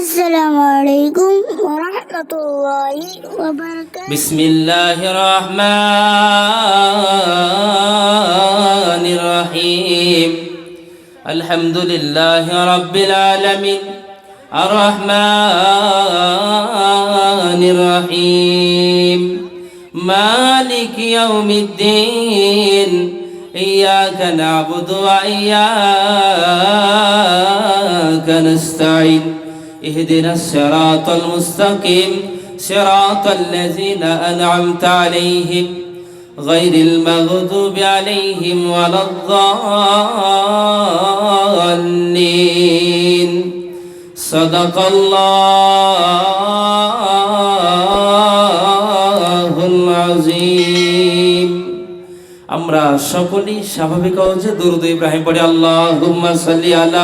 السلام عليكم ورحمة الله وبركاته. بسم الله الرحمن الرحيم. الحمد لله رب العالمين. الرحمن الرحيم. مالك يوم الدين. إياك نعبد وإياك نستعين. اهدنا الصراط المستقيم صراط الذين أنعمت عليهم غير المغضوب عليهم ولا الضالين صدق الله العظيم আমরা সকলেই স্বাভাবিক যে দুরুদ ইব্রাহিম পড়ি আল্লাহুম্মা সাল্লি আলা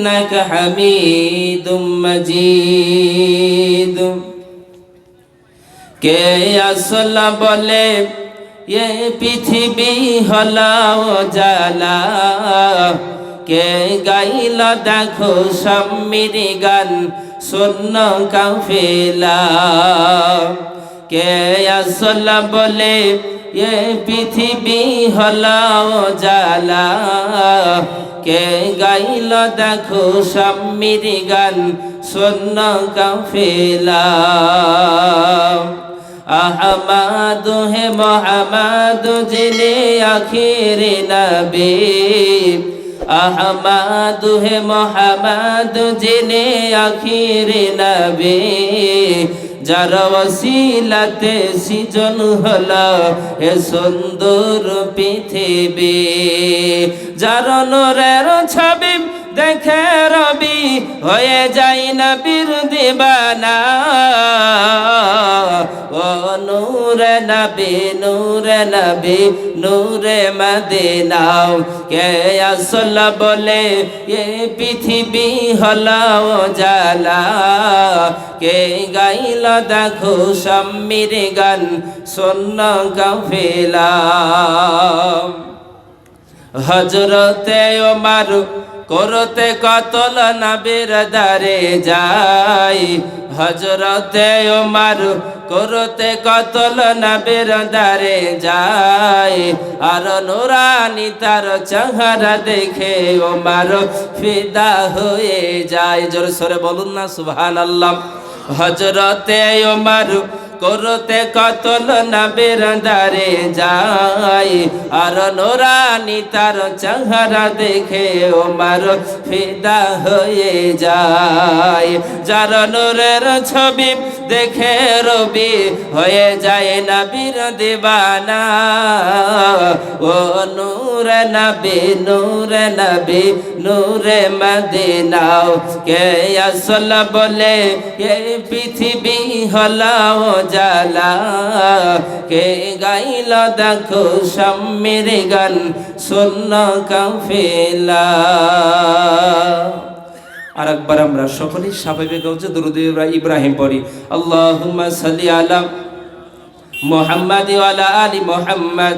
إنك حميد مجيد কে আসলা বলে এ পৃথিবী হলাও জালা কে গাইল দেখো সম্মির গান শূন্য কাফেলা কে আসলা বলে এ পৃথিবী হলাও জালা কে গাইল দেখো সম্মির গান শূন্য কাফেলা। আহমাদ হে মোহাম্মদ জিনে আখির নবী। আহমাদ হে মোহাম্মদ জিনে আখির নবী। যার ওসিলাতে সৃজন হলো এ সুন্দর পৃথিবী। যার নরের ছবি দেখে রবি হয়ে যাই না বীর দিবানা। ও নূরে নবী নূরে নবী, নূরে মদিনাও। কে আসল বলে, এ পৃথিবী হলাও জালা কে গাইল দেখো সম্মির গান, শূন্য কাফেলা হজরতে ওমার করতে কতল নবীর দারে যাই? হজরতে ওমার করতে কতল নবীর দারে যাই? আর নুরানি তার চেহারা দেখে ওমার ফিদা হয়ে যায়। জোর সরে বলুন না সুবহান আল্লাহ হজরতে ওমার করতে কতল নবীর দারে যাই। আর নোরানি তার চেহারা দেখে ও ওমার ফিদা হয়ে যায়। যার নোরের ছবি দেখে রবি হয়ে যায় নবীর দিবানা। ও নূরে নবী নূরে নবী, নূরে মদিনাও। কে আসল বলে, কে পৃথিবী হলাও জালা কে গাইল দেখো সম্মির গান, শূন্য কাফেলা। আর একবার আমরা সকলেই স্বাভাবিক হচ্ছে, দুরুদ ইব্রাহিম পড়ি। আল্লাহুম্মা সাল্লি আলা মুহাম্মাদ ওয়ালা আলি মুহাম্মাদ।